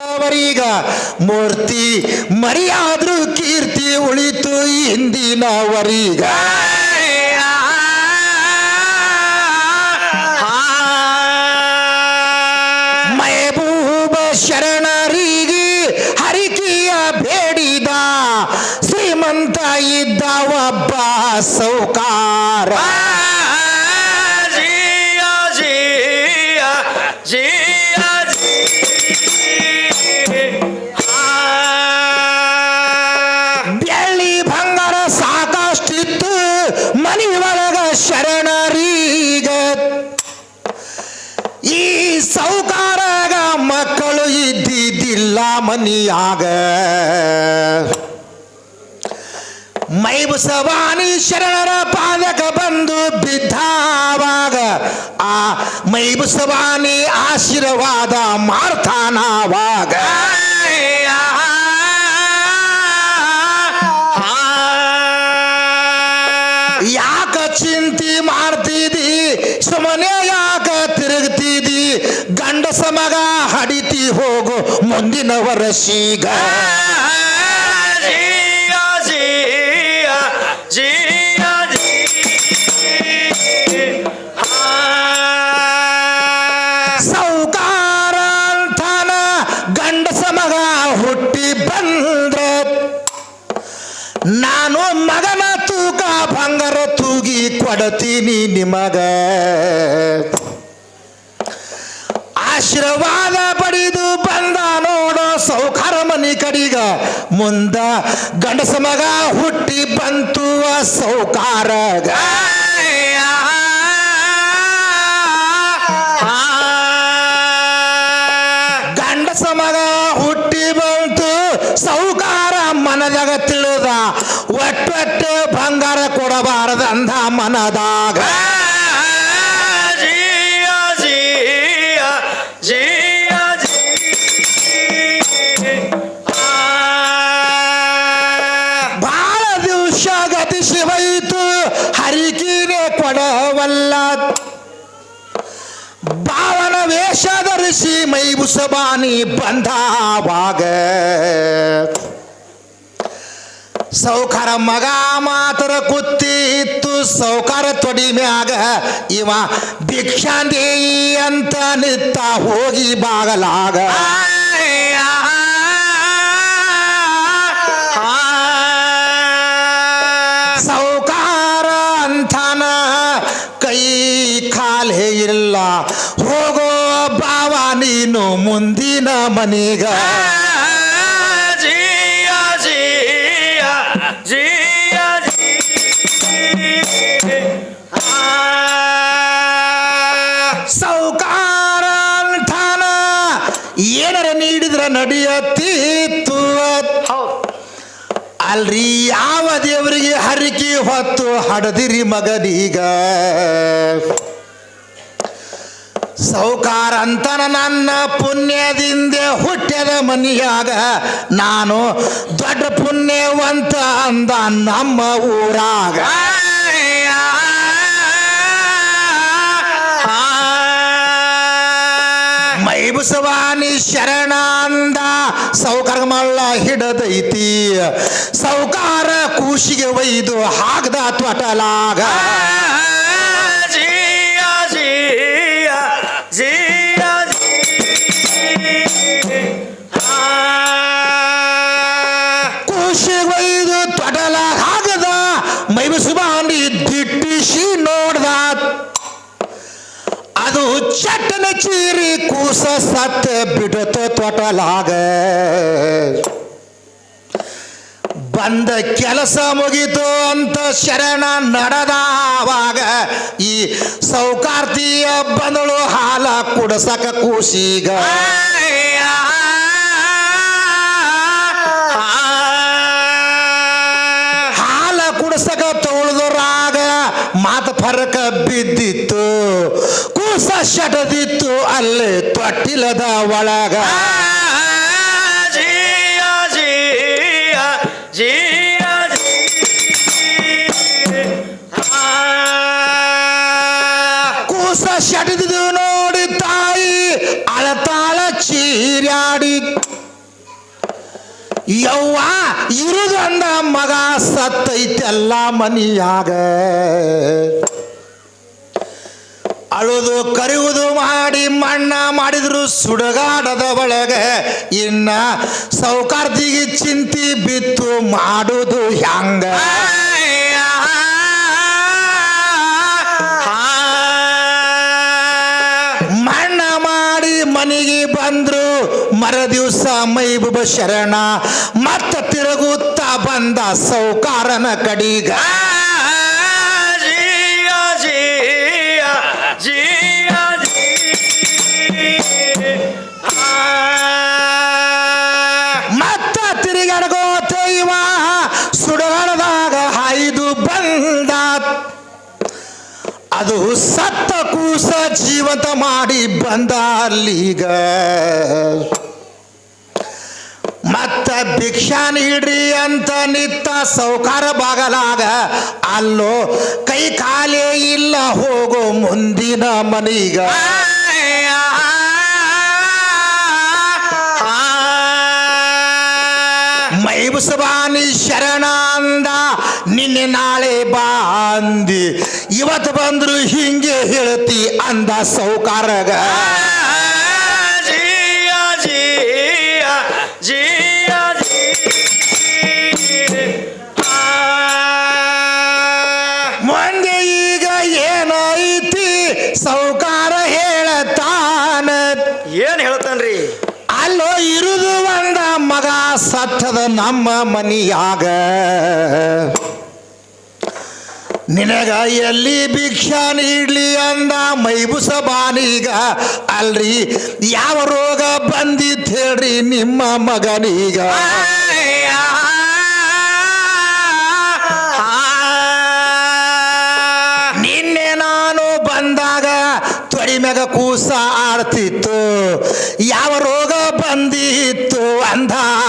ಅವರೀಗ ಮೂರ್ತಿ ಮರಿಯಾದ್ರೂ ಕೀರ್ತಿ ಉಳಿತು ಹಿಂದಿನವರೀಗ ಮಹಬೂಬ ಶರಣರಿಗೆ ಹರಿಕೆಯ ಬೇಡಿದ ಶ್ರೀಮಂತ ಇದ್ದ ಒಬ್ಬ ಸೌಕಾರ ಇದ್ದಿದ್ದಿಲ್ಲ ಮನಿಯಾಗ ಮೈಬುಸವಾನಿ ಶರಣರ ಪಾದಕ ಬಂದು ಬಿದ್ದಾವಾಗ ಆ ಮೈಬುಸವಾನಿ ಆಶೀರ್ವಾದ ಮಾಡ್ತಾನವಾಗ ಯಾಕ ಚಿಂತಿ ಮಾಡ್ತಿದಿ? ಸುಮ್ಮನೆ ಯಾಕ ತಿರುಗ್ತಿದಿ? ಗಂಡಸ ಮಗ ಹಡಿತಿ ಹೋಗು ಮುಂದಿನ ವರ್ಷೀಗ ನಾನು ಮಗನ ತೂಕ ಬಂಗಾರ ತೂಗಿ ಕೊಡತೀನಿ ನಿಮಗ. ಆಶೀರ್ವಾದ ಪಡೆದು ಬಂದ ನೋಡೋ ಸೌಕಾರ ಮನಿ ಕಡಿಗ. ಮುಂದ ಗಂಡಸ ಮಗ ಹುಟ್ಟಿ ಬಂತು ಸೌಕಾರ. ಗಂಡಸ ಮಗ ಹುಟ್ಟಿ ಬಂತು ಸೌಕಾರ ಮನದಾಗ ತಿಳಿದ. ಒಟ್ಟೊಟ್ಟು ಬಂಗಾರ ಕೊಡಬಾರದು ಅಂದ ಮನದಾಗ. ಬಾಳ ದಿವಸ ಗತಿಸಿ ಹೋಯಿತು ಹರಿಕಿನೇ ಕೊಡವಲ್ಲ. ಬಾವನ ವೇಷ ಧರಿಸಿ ಮೈಬುಸಬಾನಿ ಬಂದಾವಾಗ. ಸೌಕಾರ ಮಗ ಮಾತ್ರ ಕುತ್ತಿ ಇತ್ತು ಸೌಕಾರ ತೊಡಿ ಮ್ಯಾಗ ಇವ ಭಿಕ್ಷಾಂದೇಯಿ ಅಂತ ನಿತ್ತ ಹೋಗಿ ಬಾಗಲಾಗ. ಕಾಲೇ ಇಲ್ಲ ಹೋಗೋ ಬಾವ ನೀನು ಮುಂದಿನ ಮನೆಗ. ಸೌಕಾರ ಅಂತಾನ ಏನರ ನೀಡಿದ್ರ ನಡೆಯತ್ತಿತ್ತು ಅಲ್ರಿ ಯಾವ ದೇವರಿಗೆ ಹರಿಕೆ ಹೊತ್ತು ಹಡದಿರಿ ಮಗನೀಗ. ಸೌಕಾರ ಅಂತನ ನನ್ನ ಪುಣ್ಯದಿಂದ ಹುಟ್ಟ್ಯದ ಮನಿಯಾಗ ನಾನು ದೊಡ್ಡ ಪುಣ್ಯವಂತ ಅಂದ ನಮ್ಮ ಊರಾಗ. ಮೈಬುಸವಾನಿ ಶರಣ ಅಂದ ಸೌಕಾರ ಮಳ್ಳ ಹಿಡದೈತಿ. ಸೌಕಾರ ಕೂಸಿಗೆ ಒಯ್ದು ಹಾಕ್ದ ತ್ವಟಲಾಗ. ಕೂಸಿಗೆ ಒಯ್ದು ಹಾಗದ ಮೈಬುಸವಾನಿ ದಿಟ್ಟಿಸಿ ನೋಡ್ದ. ಅದು ಚಟ್ಟನ ಚೀರಿ ಕೂಸ ಸತ್ತ ಬಿಡತ ತೊಟಲಾಗ. ಬಂದ ಕೆಲಸ ಮುಗಿತು ಅಂತ ಶರಣ ನಡೆದಾವಾಗ ಈ ಸೌಕಾರ್ತಿಯ ಬಂದಳು ಹಾಲ ಕುಡಸಕ ಕೂಸಿಗ. ಮಾತು ಫರಕ ಬಿದ್ದಿತ್ತು. ಕೂಸ ಶಟದಿತ್ತು ಅಲ್ಲೇ ತೊಟ್ಟಿಲದ ಒಳಗ. ಯವ್ವ ಇರುದು ಅಂದ ಮಗ ಸತ್ತೈತೆಲ್ಲ ಮನಿಯಾಗ. ಅಳುದು ಕರೆಯುವುದು ಮಾಡಿ ಮಣ್ಣ ಮಾಡಿದ್ರು ಸುಡಗಾಡದ ಒಳಗೆ ಇನ್ನ ಸೌಕಾರ್ತಿಗೆ ಚಿಂತಿ ಬಿತ್ತು ಮಾಡುದು ಹ್ಯಾಂಗ. ಮಣ್ಣ ಮಾಡಿ ಮನೆಗೆ ಬಂದ್ರು ಮರ ದಿವಸ ಮೈಬುಬ ಶರಣ ಮತ್ತ ತಿರುಗುತ್ತಾ ಬಂದ ಸೌಕಾರನ ಕಡಿಗ. ಅದು ಸತ್ತ ಕೂಸ ಜೀವಂತ ಮಾಡಿ ಬಂದ ಅಲ್ಲಿಗ ಮತ್ತ ಭಿಕ್ಷಾ ನೀಡ್ರಿ ಅಂತ ನಿತ್ತ ಸೌಕಾರ ಬಾಗಲಾಗ ಅಲ್ಲೋ ಕೈ ಕಾಲೇ ಇಲ್ಲ ಹೋಗೋ ಮುಂದಿನ ಮನೀಗ ಮೈಬುಸಬಾನಿ ಶರಣ ಅಂದ ನಿನ್ನೆ ನಾಳೆ ಬಾ ಅಂದಿ ಇವತ್ತು ಬಂದ್ರು ಹಿಂಗೆ ಹೇಳ್ತಿ ಅಂದ ಸೌಕಾರಗ. ಮಂದೆ ಈಗ ಏನೈತಿ ಸೌಕಾರ ಹೇಳತಾನ. ಏನ್ ಹೇಳ್ತಾನ್ರಿ? ಅಲ್ಲೋ ಇರುದು ಒಂದ ಮಗ ಸತ್ತದ ನಮ್ಮ ಮನಿಯಾಗ. ನಿನಗ ಎಲ್ಲಿ ಭಿಕ್ಷಾ ನೀಡ್ಲಿ ಅಂದ ಮೈಬುಸ ಬಾನೀಗ. ಅಲ್ರಿ, ಯಾವ ರೋಗ ಬಂದಿತ್ ಹೇಳ್ರಿ ನಿಮ್ಮ ಮಗನೀಗ. ನಿನ್ನೆ ನಾನು ಬಂದಾಗ ತೊಡಿ ಮ್ಯಾಗ ಕೂಸ ಆಡ್ತಿತ್ತು. ಯಾವ ರೋಗ ಬಂದಿತ್ತು ಅಂದಾವಾಗ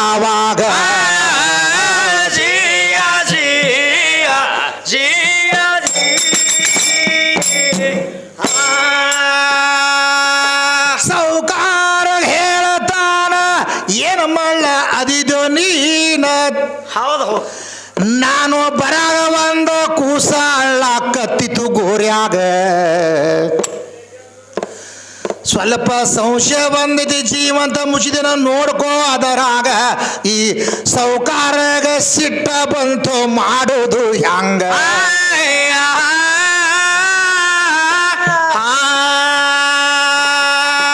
ನೀನ ಹೌದು. ನಾನು ಬರಾಗ ಒಂದು ಕೂಸ ಕತ್ತಿತು ಗೋರ್ಯಾಗ. ಸ್ವಲ್ಪ ಸಂಶಯ ಬಂದಿದೆ ಜೀವಂತ ಮುಚ್ಚಿದನ ನೋಡ್ಕೋ ಅದರಾಗ. ಈ ಸೌಕಾರಗ ಸಿಟ್ಟ ಬಂತು ಮಾಡೋದು ಹ್ಯಾಂಗ?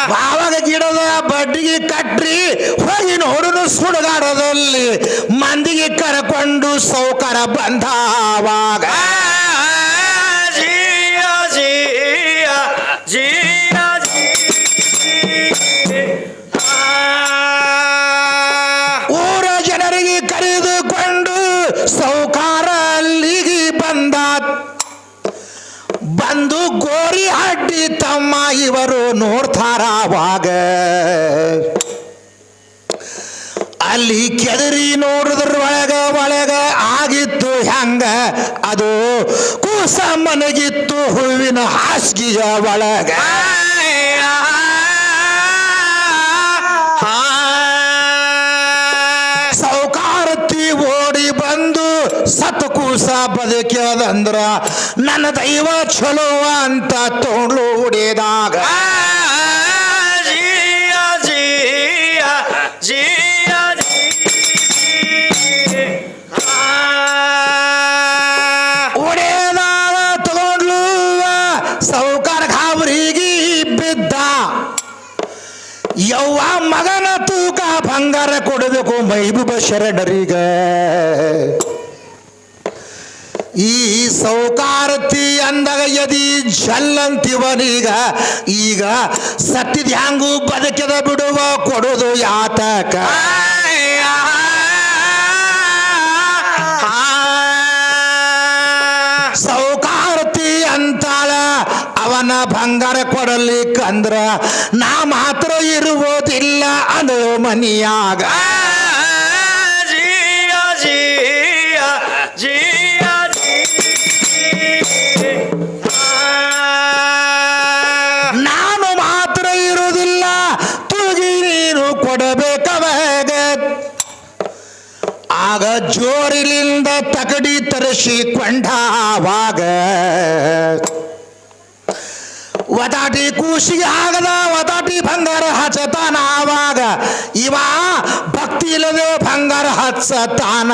ಬಾವಾಗ ಗಿಡದ ಬಡ್ಡಿಗೆ ಕಟ್ರಿ ಹೋಗಿ ನೋಡುನು ಸುಡುಗಾಡದಲ್ಲಿ ಮಂದಿಗೆ ಕರಕೊಂಡು ಸೌಕರ ಬಂದಾವಾಗ. ಊರ ಜನರಿಗೆ ಕರೆದುಕೊಂಡು ಸೌಕಾರ ಅಲ್ಲಿಗೆ ಬಂದ ಬಂದು ಗೋರಿ ಅಡ್ಡಿ ತಮ್ಮ ಇವರು ನೋಡ್ತಾರವಾಗ. ಅಲ್ಲಿ ಕೆದರಿ ನೋಡಿದ್ರೊಳಗ ಒಳಗ ಆಗಿತ್ತು ಹೆಂಗ? ಅದು ಕೂಸ ಮನಗಿತ್ತು ಹೂವಿನ ಹಾಸಿಗೆಯ ಒಳಗ. ಸೌಕಾರತಿ ಓಡಿ ಬಂದು ಸತ್ ಕೂಸ ಬದುಕ್ಯದಂದ್ರ, ನನ್ನ ದೈವ ಚಲೋ ಅಂತ ತೋಳು ಹೊಡೆದಾಗ. ಮೈಬುಬ ಶರಣರಿಗ. ಈ ಸೌಕಾರತಿ ಅಂದಾಗ ಯದಿ ಜಲ್ಲಂತಿವನೀಗ ಈಗ ಸತ್ತಿದ ಹ್ಯಾಂಗು ಬದುಕಿದ ಬಿಡುವ ಕೊಡೋದು ಯಾತಕ. ಸೌಕಾರತಿ ಅಂತಾಳ, ಅವನ ಬಂಗಾರ ಕೊಡಲಿಕ್ಕಂದ್ರ ನಾ ಮಾತ್ರ ಇರುವುದಿಲ್ಲ ಅದು ಮನಿಯಾಗ. ಜೋರಿಲಿಂದ ತಗಡಿ ತರಿಸಿ ಕೊಂಡಾವಾಗ ಒದಾಟಿ ಕೂಸಿಗೆ ಆಗದ ಒದಾಟಿ ಬಂಗಾರ ಹಚ್ಚತಾನ ಆವಾಗ. ಇವ ಭಕ್ತಿ ಇಲ್ಲದೆ ಬಂಗಾರ ಹಚ್ಚತಾನ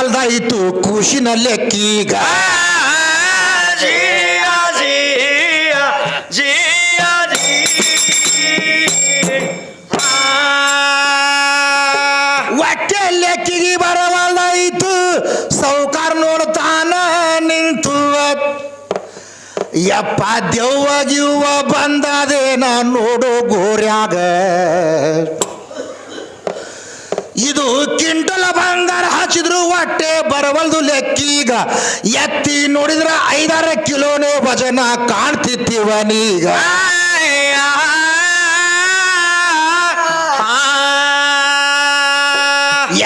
ಬರವಲ್ದಾಯಿತು ಖುಷಿನಲ್ಲೇ ಲೆಕ್ಕೀಗ ಹೊಟ್ಟೆ ಲೆಕ್ಕಿಗೆ ಬರವಲ್ದಾಯಿತು ಸೌಕಾರ ನೋಡ್ತಾನ ನಿಂತು. ಯಪ್ಪ ದೆವ್ವಗಿವ್ವ ಬಂದದೇನ ನೋಡೋ ಗೋರ್ಯಾಗ. ಇದು ಕಿಂಟಲ ಬಂಗಾರ ಹಚ್ಚಿದ್ರು ಹೊಟ್ಟೆ ಬರವಲ್ದು ಲೆಕ್ಕೀಗ. ಎತ್ತಿ ನೋಡಿದ್ರ ಐದಾರ ಕಿಲೋನೇ ವಜನ ಕಾಣ್ತಿತ್ತೀವನೀಗ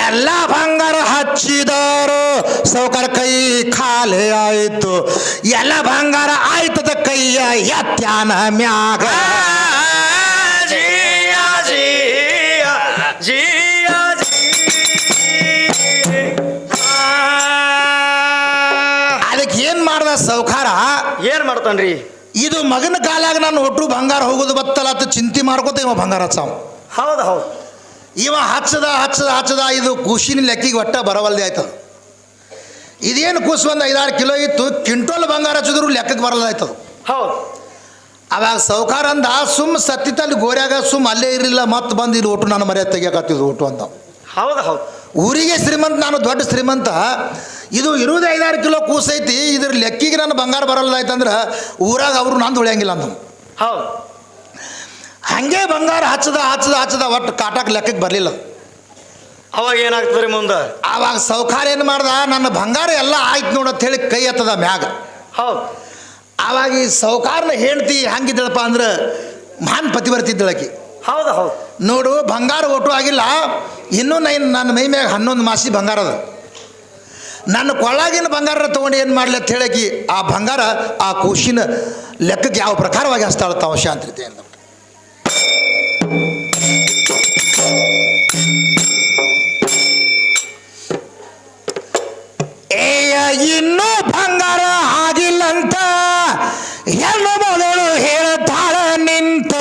ಎಲ್ಲ ಬಂಗಾರ ಹಚ್ಚಿದರು. ಸೌಕರ್ ಕೈ ಖಾಲಿ ಆಯ್ತು. ಎಲ್ಲ ಬಂಗಾರ ಆಯ್ತದ ಕೈಯ ಎತ್ತಾನ ಮ್ಯಾಗ. ಸೌಕಾರ? ಏನ್ ಮಾಡ್ತಾನ್ರಿ? ಇದು ಮಗನ ಕಾಲಾಗ ನಾನು ಒಟ್ಟು ಬಂಗಾರ ಹೋಗೋದು ಬತ್ತಲ್ಲ ಅಂತ ಚಿಂತೆ ಮಾಡ್ಕೋತ ಇವ ಬಂಗಾರ ಹಚ್ಚಾವ. ಹೌದು ಹೌದು. ಇವ ಹಚ್ಚದ ಹಚ್ಚದ ಹಚ್ಚದ ಇದು ಖುಷಿನ ಲೆಕ್ಕಿಗೆ ಒಟ್ಟ ಬರವಲ್ದೆ ಆಯ್ತದ. ಇದೇನು ಕೂಸು ಒಂದು ಐದಾರು ಕಿಲೋ ಇತ್ತು ಕ್ವಿಂಟೋಲ್ ಬಂಗಾರ ಹಚ್ಚಿದ್ರು ಲೆಕ್ಕಕ್ಕೆ ಬರಲ್ದಾಯ್ತದ ಹೌದು. ಅವಾಗ ಸೌಕಾರ ಅಂದ ಸುಮ್ಮ ಸತ್ತಿತ್ತಲ್ಲಿ ಗೋರ್ಯಾಗ ಸುಮ್ಮ ಅಲ್ಲೇ ಇರಲಿಲ್ಲ ಮತ್ತೆ ಬಂದು ಇಲ್ಲಿ ಒಟ್ಟು ನಾನು ಮರ್ಯಾದೆ ತೆಗಿಯಕತ್ತಿದ್ದು ಒಟ್ಟು ಅಂತ. ಹೌದು ಹೌದು. ಊರಿಗೆ ಶ್ರೀಮಂತ ನಾನು ದೊಡ್ಡ ಶ್ರೀಮಂತ ಇದು ಇರುವುದು ಐದಾರು ಕಿಲೋ ಕೂಸೈತಿ ಇದ್ರ ಲೆಕ್ಕಿಗೆ ನಾನು ಬಂಗಾರ ಬರಲ್ದಾಯ್ತಂದ್ರೆ ಊರಾಗ ಅವರು ನಂದು ಉಳಿಯಂಗಿಲ್ಲ ಅಂತ ಹೌದು. ಹಂಗೆ ಬಂಗಾರ ಹಚ್ಚದ ಹಚ್ಚದ ಹಚ್ಚದ ಒಟ್ಟು ಕಾಟಕ್ಕೆ ಲೆಕ್ಕಕ್ಕೆ ಬರಲಿಲ್ಲ. ಅವಾಗ ಏನಾಗ್ತದ್ರಿ ಮುಂದೆ? ಆವಾಗ ಸೌಕಾರ ಏನು ಮಾಡ್ದ ನನ್ನ ಬಂಗಾರ ಎಲ್ಲ ಆಯ್ತು ನೋಡು ಅಂತ ಹೇಳಿ ಕೈ ಎತ್ತದ ಮ್ಯಾಗ. ಹೌದು. ಆವಾಗ ಈ ಸೌಕಾರನ ಹೇಳ್ತಿ ಹಂಗಿದ್ದಳಪ್ಪ ಅಂದ್ರೆ ಮಹಾನ್ ಪತಿವರ್ತಿದ್ದಳಕಿ ಹೌದು ಹೌದು. ನೋಡು, ಬಂಗಾರ ಒಟ್ಟು ಆಗಿಲ್ಲ. ಇನ್ನೂ ನೈನ್ ನನ್ನ ಮೈ ಮ್ಯಾಗ ಹನ್ನೊಂದು ಮಾಸಿ ಬಂಗಾರ ಅದ. ನನ್ನ ಕೊಳಗಿನ ಬಂಗಾರ ತೊಗೊಂಡು ಏನು ಮಾಡಲಿ ಅಂತ ಹೇಳಕಿ, ಆ ಬಂಗಾರ, ಆ ಕೂಸಿನ ಲೆಕ್ಕಕ್ಕೆ ಯಾವ ಪ್ರಕಾರವಾಗಿ ಹಸ್ತಾಳ ತಾವು ಶಾಂತತೆಯಿಂದ ಇನ್ನೂ ಬಂಗಾರ ಆಗಿಲ್ಲಂತ. ಹೆಣ್ಣು ಮೊದಲು ಹೇಳ್ತಾಳ ನಿಂತ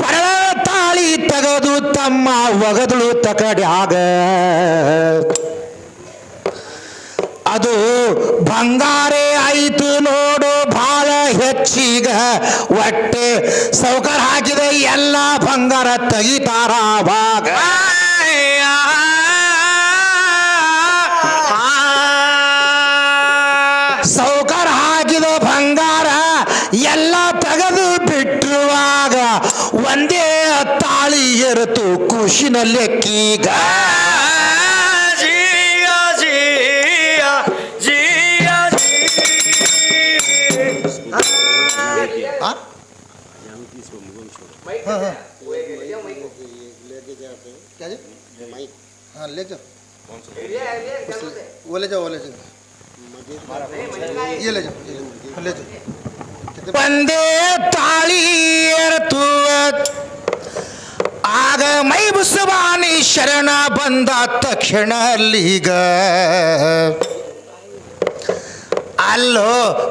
ಕೊರಳ ತಾಳಿ ತಗದು ತಮ್ಮ ಒಗದಳು ತಕಡ್ಯಾಗ ಅದು ಬಂಗಾರೇ ಆಯಿತು ನೋಡು ಭಾಳ ಹೆಚ್ಚೀಗ. ಒಟ್ಟೆ ಸೌಕರ್ ಹಾಕಿದೆ, ಎಲ್ಲ ಬಂಗಾರ ತೆಗಿತಾರ ಅವಾಗ खुशिन लेकी क्या जी माइक हाँ ले जाओ वो ले जाओ वो ले जाओ ये ले जाओ ले जाओ बंदे ताली तू ಆಗ ಮೈ ಬುಸವಾನಿ ಶರಣ ಬಂದ ತಕ್ಷಣ ಅಲ್ಲಿಗ ಅಲ್ಲೋ,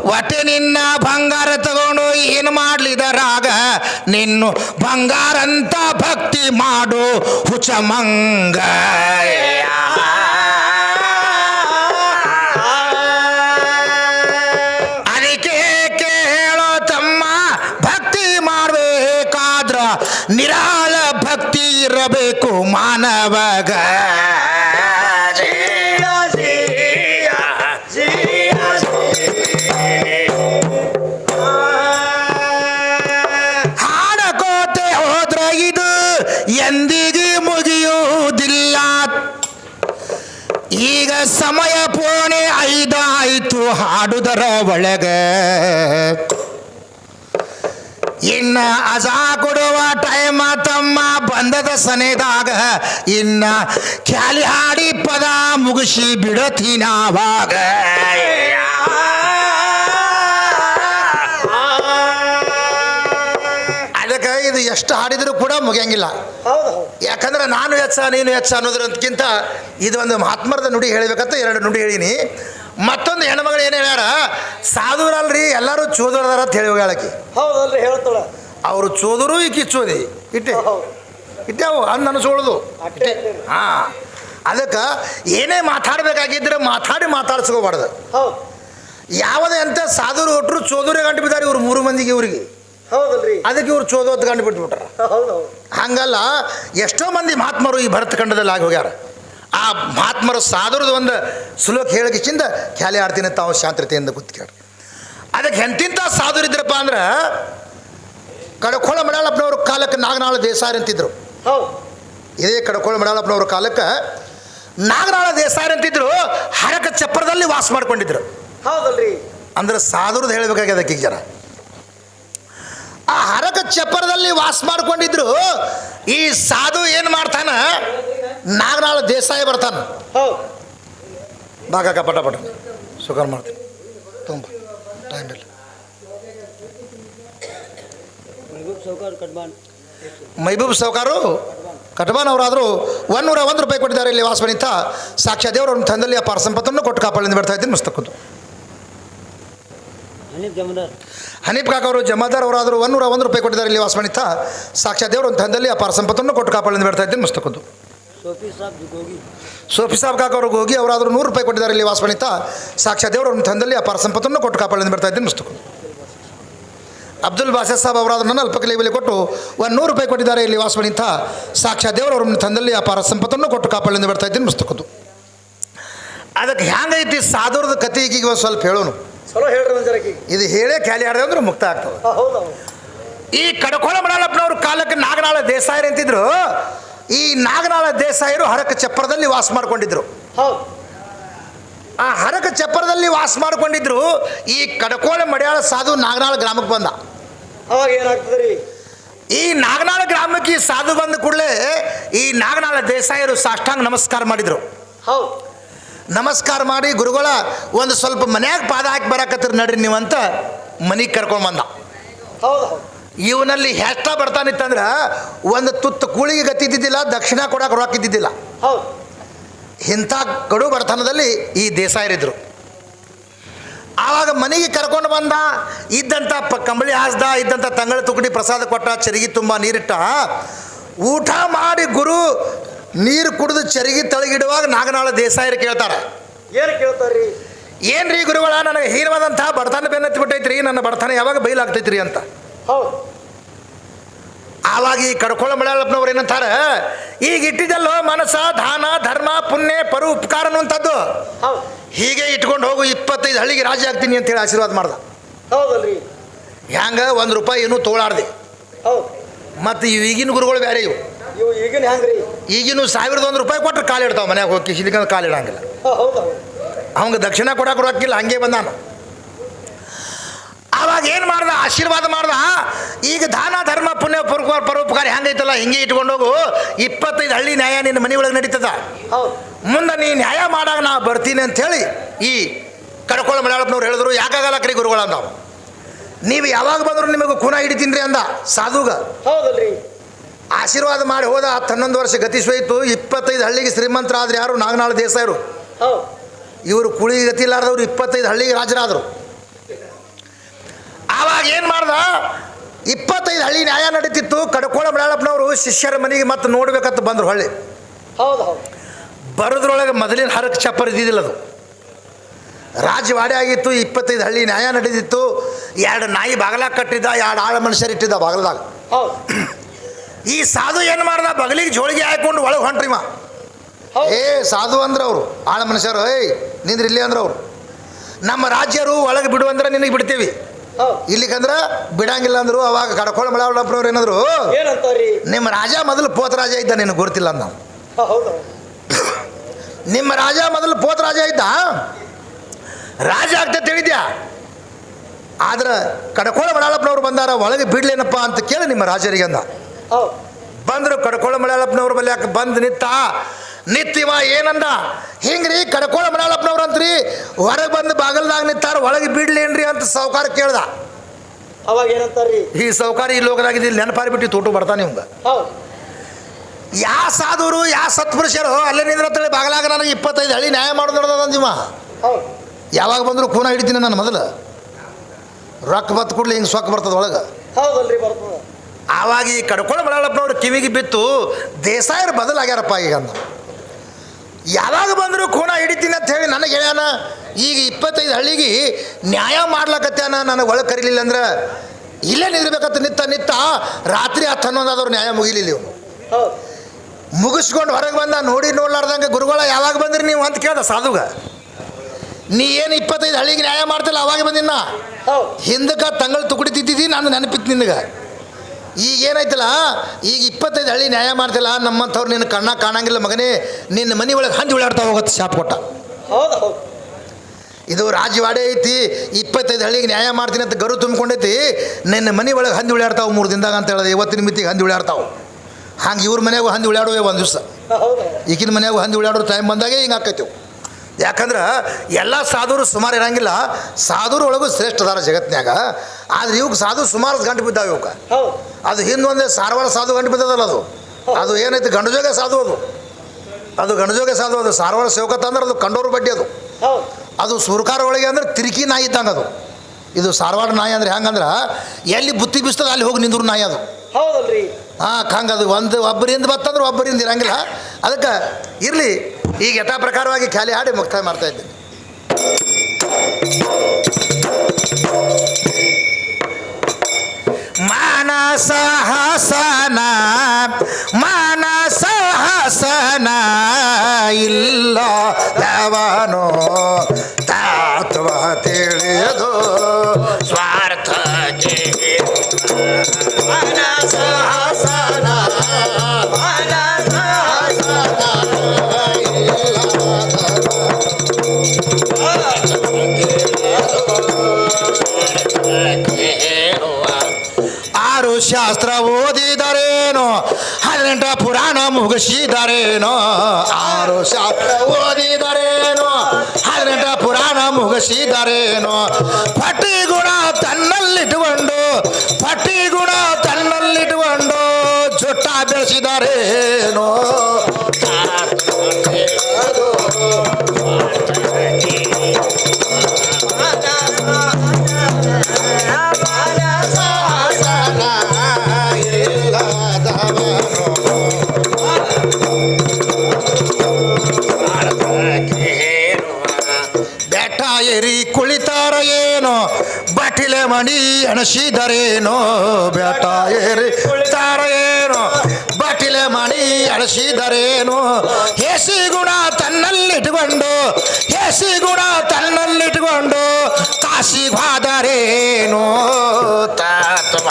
ಒಟ್ಟೆ ನಿನ್ನ ಬಂಗಾರ ತಗೊಂಡು ಏನು ಮಾಡ್ಲಿದರಾಗ ನಿನ್ನು ಬಂಗಾರ ಅಂತ ಭಕ್ತಿ ಮಾಡು ಹುಚಮಂಗ ಅದಕ್ಕೆ ಕೇಳೋ ತಮ್ಮ ಭಕ್ತಿ ಮಾಡಬೇಕಾದ್ರ ನಿರಾ ಇರಬೇಕು ಮಾನವಗ ಹಾಡಕೋತೆ ಹೋದ್ರ ಇದು ಎಂದಿಗೂ ಮುಗಿಯುವುದಿಲ್ಲ. ಈಗ ಸಮಯ ಪೋಣೆ ಐದಾಯ್ತು ಹಾಡುದರ ಒಳಗ. ಇನ್ನ ಅಜಾ ಕೊಡುವ ಟೈಮ ತಮ್ಮ ಬಂದದ ಸನೆದಾಗ ಇನ್ನ ಖ್ಯಾಲಿ ಹಾಡಿ ಪದ ಮುಗಿಸಿ ಬಿಡತೀನಾವಾಗ ಅದಕ್ಕೆ ಇದು ಎಷ್ಟು ಹಾಡಿದರೂ ಕೂಡ ಮುಗಿಯಂಗಿಲ್ಲ. ಯಾಕಂದ್ರೆ ನಾನು ಹೆಚ್ಚ ನೀನು ಹೆಚ್ಚ ಅನ್ನೋದ್ರಕ್ಕಿಂತ ಇದು ಒಂದು ಮಹಾತ್ಮರದ ನುಡಿ ಹೇಳಬೇಕಂತ ಎರಡು ನುಡಿ ಹೇಳೀನಿ. ಮತ್ತೊಂದು ಹೆಣ್ಮಗಳು ಏನು ಹೇಳ್ಯಾರ ಸಾಧುರಲ್ರಿ ಎಲ್ಲರೂ ಚೋದರದಾರ ಅಂತ ಹೇಳಿ ಹೇಳಕ್ಕೆ ಹೌದಲ್ರಿ ಹೇಳ್ತಾಳ. ಅವರು ಚೋದರು ಈ ಚೋದಿ ಇಟ್ಟೆ. ಇಟ್ಟೆ ಇಟ್ಟೆವು ಅಂದ್ ಅನಿಸೋಳ್ದು ಅಷ್ಟೇ ಹಾಂ. ಅದಕ್ಕೆ ಏನೇ ಮಾತಾಡಬೇಕಾಗಿದ್ರೆ ಮಾತಾಡಿ ಮಾತಾಡ್ಸ್ಕೋಬಾರ್ದು. ಯಾವುದೇ ಅಂತ ಸಾಧುರು ಒಟ್ಟರು ಚೋದೂರೇ ಗಂಟು ಬಿದ್ದಾರೆ ಇವ್ರು ಮೂರು ಮಂದಿಗೆ ಇವ್ರಿಗೆ. ಅದಕ್ಕೆ ಇವ್ರು ಚೋದೋತ್ ಗಂಟು ಬಿಟ್ಬಿಟ್ರ ಹಂಗಲ್ಲ ಎಷ್ಟೋ ಮಂದಿ ಮಹಾತ್ಮರು ಈ ಭರತ ಖಂಡದಲ್ಲಿ ಆಗಿ ಹೋಗ್ಯಾರ ಆ ಮಹಾತ್ಮರು ಸಾಧುರದ ಒಂದು ಸುಲೋಕ್ ಹೇಳಿಕಿಂದ ಖ್ಯಾಲಿ ಆಡ್ತೀನಿ ತಾವು ಶಾಂತತೆಯಿಂದ ಕೂತ್ಕ್ಯಾರ. ಅದಕ್ಕೆ ಎಂತಿಂಥ ಸಾಧುರಿದ್ರಪ್ಪ ಅಂದ್ರೆ ಕಡಕೋಳ ಮಡಾಳಪ್ಪನವ್ರ ಕಾಲಕ್ಕೆ ನಾಗನಾಳ ದೇಸಾರಿ ಅಂತಿದ್ರು. ಇದೇ ಕಡಕೋಳ ಮಡಾಳಪ್ಪನವ್ರ ಕಾಲಕ್ಕೆ ನಾಗನಾಳ ದೇಸಾರಿ ಅಂತಿದ್ರು ಹರಕ ಚಪ್ಪರದಲ್ಲಿ ವಾಸ ಮಾಡ್ಕೊಂಡಿದ್ರು. ಹೌದಲ್ರಿ. ಅಂದ್ರೆ ಸಾಧುರದ್ದು ಹೇಳಬೇಕಾಗ್ಯದ ಈಗ ಜನ ಆ ಹರಕ ಚಪ್ಪರದಲ್ಲಿ ವಾಸ ಮಾಡ್ಕೊಂಡಿದ್ರು ಈ ಸಾಧು ಏನು ಮಾಡ್ತಾನ? ನಾಗನಾಳ ದೇಸಾಯಿ ಬರ್ತಾನ. ಬಾಗಾಕ ಪಟ ಪಟ. ಸುಖ ಮಾಡ್ತೀನಿ. ತುಂಬ ಟೈಮ್ ಇಲ್ಲ. ಮೈಬೂಬ್ ಸೌಕಾರು ಕಟ್ಬಾನ್ ಅವರಾದರೂ ಒಂದೂರ ಒಂದು ರೂಪಾಯಿ ಕೊಟ್ಟಿದ್ದಾರೆ ಇಲ್ಲಿ ವಾಸವನಿತ ಸಾಕ್ಷಾ ದೇವರವ್ರ ತಂದಲ್ಲಿ ಅಪಾರ ಸಂಪತ್ತನ್ನು ಕೊಟ್ಟು ಕಾಪಾಡಿಂದ ಬರ್ತಾ ಇದ್ದೀನಿ ಮುಸ್ತಕದ್ದು. ಹನೀಫ್ ಕಾಕ ಅವರು ಜಮಾದಾರ್ ಅವರಾದರೂ ಒಂದೂರ ಒಂದು ರೂಪಾಯಿ ಕೊಟ್ಟಿದ್ದಾರೆ ಇಲ್ಲಿ ವಾಸವನಿತ ಸಾಕ್ಷಾ ದೇವರು ಒಂದು ತಂದಲ್ಲಿ ಅಪಾರ ಸಂಪತ್ತನ್ನು ಕೊಟ್ಟು ಕಾಪಾಡಿಂದ ಬರ್ತಾ ಇದ್ದೀನಿ ಮುಸ್ತಕದ್ದು. ಸೋಫಿ ಸಾಬ್ ಕಾಕ ಅವರು ಹೋಗಿ ಅವರಾದರೂ ನೂರು ರೂಪಾಯಿ ಕೊಟ್ಟಿದ್ದಾರೆ ಇಲ್ಲಿ ವಾಸವನಿತ ಸಾಕ್ಷಾ ದೇವರು ಒಂದು ತಂದಲ್ಲಿ ಅಪಾರ ಸಂಪತ್ತನ್ನು ಕೊಟ್ಟು ಕಾಪಾಡಿಂದ ಬರ್ತಾ ಇದ್ದೀನಿ ಮಸ್ತಕ್ಕದ್ದು ಅಬ್ದುಲ್ ಬಾಸೆ ಸಾಬ್ ಅವರು ನನ್ನ ಅಲ್ಪ ಬೆಲೆ ಕೊಟ್ಟು ಒಂದು ನೂರು ರೂಪಾಯಿ ಕೊಟ್ಟಿದ್ದಾರೆ ಇಲ್ಲಿ ವಾಸವನಿತ ಸಾಕ್ಷಾ ಅವ್ರನ್ನ ತಂದಲ್ಲಿ ಅಪಾರ ಸಂಪತ್ತನ್ನು ಕೊಟ್ಟು ಕಾಪಾಡಿಂದ ಬರ್ತಾ ಇದ್ದೀನಿ ಪುಸ್ತಕದ್ದು ಅದಕ್ಕೆ ಹ್ಯಾಂಗೈತಿ ಸಾಧುರದ ಕತೆ ಈಗೀಗ ಒಂದು ಸ್ವಲ್ಪ ಹೇಳೋನು. ಇದು ಹೇಳೇ ಖ್ಯಾಲಿ ಆಡಿದೆ ಅಂದ್ರೆ ಮುಕ್ತ ಆಗ್ತದೆ. ಈ ಕಡಕೋಳ ಮಡಾಳಪ್ಪನವ್ರ ಕಾಲಕ್ಕೆ ನಾಗನಾಳ ದೇಸಾಯರು ಅಂತಿದ್ರು. ಈ ನಾಗನಾಳ ದೇಸಾಯರು ಹರಕ ಚಪ್ಪರದಲ್ಲಿ ವಾಸ ಮಾಡ್ಕೊಂಡಿದ್ರು. ಆ ಹರಕ ಚಪ್ಪರದಲ್ಲಿ ವಾಸ ಮಾಡ್ಕೊಂಡಿದ್ರು. ಈ ಕಡಕೋಳ ಮಡ್ಯಾಳ ಸಾಧು ನಾಗನಾಳ ಗ್ರಾಮಕ್ಕೆ ಬಂದ. ಅವಾಗ ಏನಾಗ್ತದ್ರಿ? ಈ ನಾಗನಾಳ ಗ್ರಾಮಕ್ಕೆ ಈ ಸಾಧು ಬಂದ ಕೂಡಲೇ ಈ ನಾಗನಾಳ ದೇಸಾಯರು ಸಾಷ್ಟಾಂಗ ನಮಸ್ಕಾರ ಮಾಡಿದರು. ಹೌದು. ನಮಸ್ಕಾರ ಮಾಡಿ ಗುರುಗಳ ಒಂದು ಸ್ವಲ್ಪ ಮನ್ಯಾಗ ಪಾದ ಹಾಕಿ ಬರಾಕತ್ತಿರ ನಡ್ರಿ ನೀವು ಅಂತ ಮನೆಗೆ ಕರ್ಕೊಂಡು ಬಂದ. ಹೌದು. ಇವನಲ್ಲಿ ಹೆಷ್ಟ ಬರ್ತಾನಿತ್ತಂದ್ರ ಒಂದು ತುತ್ತು ಕೂಳಿಗೆ ಗತಿದ್ದಿದ್ದಿಲ್ಲ ದಕ್ಷಿಣ ಕೊಡಕ್ಕೆ ರೊಕ್ಕಿದ್ದಿದ್ದಿಲ್ಲ ಹೌದು. ಇಂಥ ಕಡು ಬಡತನದಲ್ಲಿ ಈ ದೇಸಾಯರಿದ್ರು. ಆವಾಗ ಮನೆಗೆ ಕರ್ಕೊಂಡು ಬಂದ ಇದ್ದಂಥ ಪ ಕಂಬಳಿ ಹಾಸ್ದ ಇದ್ದಂಥ ತಂಗಳ ತುಕಡಿ ಪ್ರಸಾದ ಕೊಟ್ಟ ಚರಿಗಿ ತುಂಬ ನೀರಿಟ್ಟ. ಊಟ ಮಾಡಿ ಗುರು ನೀರು ಕುಡಿದು ಚರಿಗಿ ತಳಗಿಡುವಾಗ ನಾಗನಾಳ ದೇಸಾಯರು ಕೇಳ್ತಾರೆ. ಏನು ಕೇಳ್ತಾರ್ರಿ? ಏನ್ರಿ ಗುರುಗಳ ನನಗೆ ಹೀರವಾದಂತಹ ಬಡತನ ಬೆನ್ನತ್ತಿ ಬಿಟ್ಟೈತ್ರಿ ನನ್ನ ಬಡತನ ಯಾವಾಗ ಬೈಲಾಗ್ತೈತ್ರಿ ಅಂತ. ಹೌದು. ಆವಾಗ ಈ ಮಳಪ್ಪನವ್ರು ಏನಂತಾರ? ಏನಂತಾರೆ ಈಗ ಇಟ್ಟಿದ್ದಲ್ಲೋ ಮನಸ್ಸ ದಾನ ಧರ್ಮ ಪುಣ್ಯ ಪರು ಉಪಕಾರ ಅನ್ನುವಂಥದ್ದು. ಹೀಗೆ ಇಟ್ಕೊಂಡು ಹೋಗು ಇಪ್ಪತ್ತೈದು ಹಳ್ಳಿಗೆ ರಾಜ ಆಗ್ತೀನಿ ಅಂತೇಳಿ ಆಶೀರ್ವಾದ ಮಾಡ್ದ. ಹೌದಲ್ರಿ. ಹ್ಯಾಂಗ? ಒಂದು ರೂಪಾಯಿ ಏನೂ ತೋಳಾಡ್ದೆ. ಮತ್ತು ಇವು ಈಗಿನ ಗುರುಗಳು ಬೇರೆ ಇವು. ಈಗಿನ ಈಗಿನ ಸಾವಿರದ ಒಂದು ರೂಪಾಯಿ ಕೊಟ್ಟರೆ ಕಾಲಿಡ್ತಾವೆ ಮನ್ಯಾಗ ಹೋಗಿ ಕಿಸಿಲಿಕ್ಕಂದ್ರೆ ಕಾಲಿಡಂಗಿಲ್ಲ. ಅವಂಗೆ ದಕ್ಷಿಣ ಕೊಡಕ್ಕೆ ರೊಕ್ಕಿಲ್ಲ ಹಂಗೆ ಬಂದಾನ. ಆವಾಗ ಏನು ಮಾಡ್ದ? ಆಶೀರ್ವಾದ ಮಾಡ್ದ? ಈಗ ದಾನ ಧರ್ಮ ಪುಣ್ಯ ಪರೋಪಕಾರ ಪರೋಪಕಾರ ಹೆಂಗೈತಲ್ಲ ಹಿಂಗೆ ಇಟ್ಕೊಂಡು ಹೋಗು. ಇಪ್ಪತ್ತೈದು ಹಳ್ಳಿ ನ್ಯಾಯ ನಿನ್ನ ಮನೆ ಒಳಗೆ ನಡೀತದ. ಮುಂದೆ ನೀ ನ್ಯಾಯ ಮಾಡಾಗ ನಾ ಬರ್ತೀನಿ ಅಂಥೇಳಿ ಈ ಕಡ್ಕೊಳ್ಳ ಮಲಯಾಳಪ್ಪನವ್ರು ಹೇಳಿದ್ರು. ಯಾಕಾಗಲ್ಲ ಕರಿ ಗುರುಗಳು ಅಂದವು. ನೀವು ಯಾವಾಗ ಬಂದರೂ ನಿಮಗೆ ಖೂನ ಹಿಡಿತೀನಿ ಅಂದ? ಸಾಧುಗ. ಹೌದಲ್ರಿ. ಆಶೀರ್ವಾದ ಮಾಡಿ ಹೋದ ಹತ್ತು ಹನ್ನೊಂದು ವರ್ಷ ಗತಿಸೋಯ್ತು ಇಪ್ಪತ್ತೈದು ಹಳ್ಳಿಗೆ ಶ್ರೀಮಂತರಾದ್ರೆ ಯಾರು? ನಾಗನಾಳ ದೇಸಾಯರು. ಇವರು ಕುಳಿ ಗತಿಲಾರ್ದವ್ರು ಇಪ್ಪತ್ತೈದು ಹಳ್ಳಿಗೆ ರಾಜರಾದರು. ಆವಾಗ ಏನು ಮಾಡ್ದ? ಇಪ್ಪತ್ತೈದು ಹಳ್ಳಿ ನ್ಯಾಯ ನಡೀತಿತ್ತು. ಕಡ್ಕೋಳ ಮಲಯಾಳಪ್ಪನವರು ಶಿಷ್ಯರ ಮನೆಗೆ ಮತ್ತೆ ನೋಡ್ಬೇಕಂತ ಬಂದರು ಹಳ್ಳಿ. ಹೌದು ಹೌದು. ಬರೋದ್ರೊಳಗೆ ಮೊದಲಿನ ಹರಕ್ಕೆ ಚಪ್ಪರ್ ಇದ್ದಿದ್ದಿಲ್ಲ ಅದು. ರಾಜವಾಡಿ ಆಗಿತ್ತು ಇಪ್ಪತ್ತೈದು ಹಳ್ಳಿ ನ್ಯಾಯ ನಡೀತಿತ್ತು. ಎರಡು ನಾಯಿ ಬಾಗಲ ಕಟ್ಟಿದ್ದ ಎರಡು ಆಳ ಮನುಷ್ಯರು ಇಟ್ಟಿದ್ದ ಬಾಗಲದಾಗ. ಹೌದು. ಈ ಸಾಧು ಏನು ಮಾಡ್ದ? ಬಗಲಿಗೆ ಜೋಳಿಗೆ ಹಾಕೊಂಡು ಒಳಗೆ ಹೊಂಟ್ರಿ ಮಾ. ಏ ಸಾಧು ಅಂದ್ರೆ ಅವರು ಆಳ ಮನುಷ್ಯರು. ಏಯ್ ನಿಂದ್ರಿಲ್ಲಿ ಅಂದ್ರೆ ಅವರು. ನಮ್ಮ ರಾಜ್ಯರು ಒಳಗೆ ಬಿಡು ಅಂದ್ರೆ ನಿನಗೆ ಬಿಡ್ತೀವಿ. ಇಲ್ಲಿಕಂದ್ರೆ ಬಿಡಂಗಿಲ್ಲ ಅಂದ್ರು ಅವಾಗ ಕಡ್ಕೊಳ ಮಳವಳ್ಳಪ್ಪನವ್ರು ಏನಾದ್ರು ನಿಮ್ಮ ರಾಜ ಮೊದಲು ಪೋತ ರಾಜ ಇದ್ದ ನಿನಗೆ ಗೊತ್ತಿಲ್ಲ ಅಂದ. ನಿಮ್ಮ ರಾಜ ಮೊದಲು ಪೋತ ರಾಜ ಇದ್ದ? ರಾಜ ಆಗ್ತದೆ ತಿಳಿದ್ಯಾ? ಆದ್ರೆ ಕಡಕೋಳ ಮಳಾಳಪ್ಪನವ್ರು ಬಂದಾರ ಒಳಗೆ ಬಿಡ್ಲೇನಪ್ಪ ಅಂತ ಕೇಳಿ ನಿಮ್ಮ ರಾಜರಿಗೆ ಅಂದ. ಬಂದರು ಕಡಕೋಳ ಮಳಾಳಪ್ಪನವ್ರ ಬಂದ್ ಯಾಕೆ ಬಂದು ನಿತ್ತ ನಿತ್ತಿವ ಏನಂದ? ಹಿಂಗ್ರಿ ಕಡ್ಕೊಳ ಮನಾಳಪ್ಪನವ್ರು ಅಂತ್ರಿ ಹೊರಗೆ ಬಂದು ಬಾಗಲ್ದಾಗ ನಿಂತಾರ ಒಳಗೆ ಬಿಡ್ಲೇನ್ರಿ ಅಂತ ಸಾವುಕಾರ ಕೇಳ್ದ. ಅವಾಗ ಏನಂತಾರ್ರಿ? ಈ ಸಾವುಕಾರ ಈ ಲೋಕದಾಗ ಇಲ್ಲಿ ನೆನಪಾರಿಬಿಟ್ಟು ತೋಟು ಬರ್ತಾನೆ ಹೌದು. ಯಾ ಸಾಧುರು ಯಾ ಸತ್ಪುರುಷರು ಅಲ್ಲೇ ನಿಂದ್ರತ್ತೇಳಿ ಬಾಗಲಾಗ ನನಗೆ ಇಪ್ಪತ್ತೈದು ಹಳಿ ನ್ಯಾಯ ಮಾಡೋದು ನಿಮ್ಮ ಯಾವಾಗ ಬಂದರೂ ಖೂನ ಹಿಡಿತೀನಿ ನಾನು ಮೊದಲು. ರೊಕ್ಕ ಬತ್ತು ಕೊಡ್ಲಿ ಹಿಂಗೆ ಸೊಕ್ಕ ಬರ್ತದ ಒಳಗೆ. ಆವಾಗ ಈ ಕಡ್ಕೊಳ ಬಳಪ್ಪನವ್ರು ಕಿವಿಗೆ ಬಿತ್ತು ದೇಸಾಯರು ಬದಲಾಗ್ಯಾರಪ್ಪ ಈಗ ಅಂದ. ಯಾವಾಗ ಬಂದರೂ ಖೂನ ಹಿಡಿತೀನಿ ಅಂತ ಹೇಳಿ ನನಗೆ ಹೇಳ್ಯಾನ ಈಗ ಇಪ್ಪತ್ತೈದು ಹಳ್ಳಿಗೆ ನ್ಯಾಯ ಮಾಡ್ಲಕತ್ಯಾನ ನನಗೆ ಒಳಗೆ ಕರೀಲಿಲ್ಲ ಅಂದ್ರೆ ಇಲ್ಲೇ ನಿಲ್ಬೇಕಂತ ನಿತ್ತ ನಿತ್ತ ರಾತ್ರಿ ಹತ್ತು ಹನ್ನೊಂದಾದವ್ರು ನ್ಯಾಯ ಮುಗಿಲಿಲ್ಲ ಇವನು. ಮುಗಿಸ್ಕೊಂಡು ಹೊರಗೆ ಬಂದ ನೋಡಿ ನೋಡ್ಲಾರ್ದಂಗೆ ಗುರುಗಳ ಯಾವಾಗ ಬಂದ್ರಿ ನೀವು ಅಂತ ಕೇಳ್ದ ಸಾಧುಗ. ನೀ ಏನು ಇಪ್ಪತ್ತೈದು ಹಳ್ಳಿಗೆ ನ್ಯಾಯ ಮಾಡ್ತಿಲ್ಲ ಅವಾಗ ಬಂದಿನ್ನ? ಹೌದು. ಹಿಂದಕ್ಕೆ ತಂಗಳು ತುಕುಡಿ ತಿದ್ದಿದ್ದಿ ನಾನು ನೆನಪಿತ್ತು ನಿನಗೆ. ಈಗ ಏನಾಯ್ತಲ್ಲ? ಈಗ ಇಪ್ಪತ್ತೈದು ಹಳ್ಳಿ ನ್ಯಾಯ ಮಾಡ್ತಿಲ್ಲ ನಮ್ಮಂಥವ್ರು ನಿನ್ನ ಕಣ್ಣ ಕಾಣಂಗಿಲ್ಲ ಮಗನೇ ನಿನ್ನ ಮನೆ ಒಳಗೆ ಹಂದಿ ಉಳಾಡ್ತಾ ಹೋಗುತ್ತೆ ಶಾಪ್ ಕೊಟ್ಟ. ಹೌದು ಹೌದು. ಇದು ರಾಜವಾಡೆ ಐತಿ ಇಪ್ಪತ್ತೈದು ಹಳ್ಳಿಗೆ ನ್ಯಾಯ ಮಾಡ್ತೀನಿ ಅಂತ ಗರು ತುಂಬಿಕೊಂಡೈತಿ ನಿನ್ನ ಮನೆ ಒಳಗೆ ಹಂದಿ ಉಳಾಡ್ತಾವೆ ಮೂರು ದಿನದಾಗ ಅಂತ ಹೇಳಿದೆ ಇವತ್ತಿನ ಮಿತಿಗೆ ಹಂದಿ ಉಳಾಡ್ತಾವೆ ಹಂಗೆ ಇವ್ರ ಮನೆಯಾಗೂ ಹಂದಿ ಉಳಾಡುವೆ ಒಂದು ದಿವಸ. ಈಗಿನ ಮನ್ಯಾಗ ಹಂದಿ ಉಳಾಡೋ ಟೈಮ್ ಬಂದಾಗೆ ಹಿಂಗೆ ಆಕೈತಿ ಯಾಕಂದ್ರೆ ಎಲ್ಲ ಸಾಧುರು ಸುಮಾರು ಇರಂಗಿಲ್ಲ. ಸಾಧುರು ಒಳಗೂ ಶ್ರೇಷ್ಠ ಅದಾರ ಜಗತ್ತಿನಾಗ ಆದ್ರೆ ಇವಕ್ಕೆ ಸಾಧು ಸುಮಾರು ಗಂಟು ಬಿದ್ದಾವೆ ಇವಕ್ಕೆ ಹೌದು. ಅದು ಹಿಂದೊಂದೇ ಸಾರವಾರ ಸಾಧು ಗಂಟು ಬಿದ್ದದಲ್ಲ ಅದು. ಅದು ಏನೈತಿ ಗಂಡಜೋಗ ಸಾಧು ಅದು. ಅದು ಗಂಡಜೋಗ ಸಾಧು ಅದು. ಸಾರವಾರ ಸೇವಕತ್ತ ಅಂದ್ರೆ ಅದು ಕಂಡೋರು ಬಡ್ಡಿ ಅದು. ಅದು ಸುರ್ಕಾರ ಒಳಗೆ ಅಂದ್ರೆ ತಿರುಕಿ ನಾಯಿ ಇದ್ದಂಗೆ ಅದು. ಇದು ಸಾರವಾಡ ನಾಯಿ ಅಂದ್ರೆ ಹೆಂಗಂದ್ರೆ ಎಲ್ಲಿ ಬುತ್ತಿ ಬಿಸ್ತದ ಅಲ್ಲಿ ಹೋಗಿ ನಿಂದ್ರು ನಾಯಿ ಅದು. ಹೌದಲ್ರಿ. ಹಾಂ ಕಂಗೆ ಅದು ಒಂದು ಒಬ್ಬರಿಂದ ಬತ್ತಂದ್ರೆ ಒಬ್ಬರಿಂದ ಇರಂಗಿಲ್ಲ. ಅದಕ್ಕೆ ಇರಲಿ, ಈಗ ಯಥಾ ಪ್ರಕಾರವಾಗಿ ಖಾಲಿ ಹಾಡಿ ಮುಕ್ತಾಯ ಮಾಡ್ತಾ ಶಾಸ್ತ್ರ ಓದಿದರೇನೋ? ಹದಿನೆಂಟ ಪುರಾಣ ಮುಗಿಸಿದರೇನೋ? ಆರು ಶಾಸ್ತ್ರ ಓದಿದರೇನೋ? ಹದಿನೆಂಟ ಪುರಾಣ ಮುಗಿಸಿದರೇನೋ? ಪಟ್ಟಿ ಗುಣ ತನ್ನಲ್ಲಿಟ್ಟುಕೊಂಡು ಪಟ್ಟಿ ಗುಣ ತನ್ನಲ್ಲಿಟ್ಟುಕೊಂಡು ಚುಟ್ಟ ಬೆಳೆಸಿದರೇನೋ? ಮಣಿ ಅಣಸಿದರೇನೋ ಬೇಟ ಏರಿ ತಾರೇನೋ ಬಾಟಿಲೆ ಮಣಿ ಅಣಸಿದರೇನೋ. ಹೇಸಿ ಗುಣ ತನ್ನಲ್ಲಿಟ್ಟುಕೊಂಡು ಹೇಸಿ ಗುಣ ತನ್ನಲ್ಲಿಟ್ಕೊಂಡು ಕಾಶಿ ಬಾದರೇನೋ ತಾತ ತತ್ವ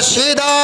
ತಿಳಿದು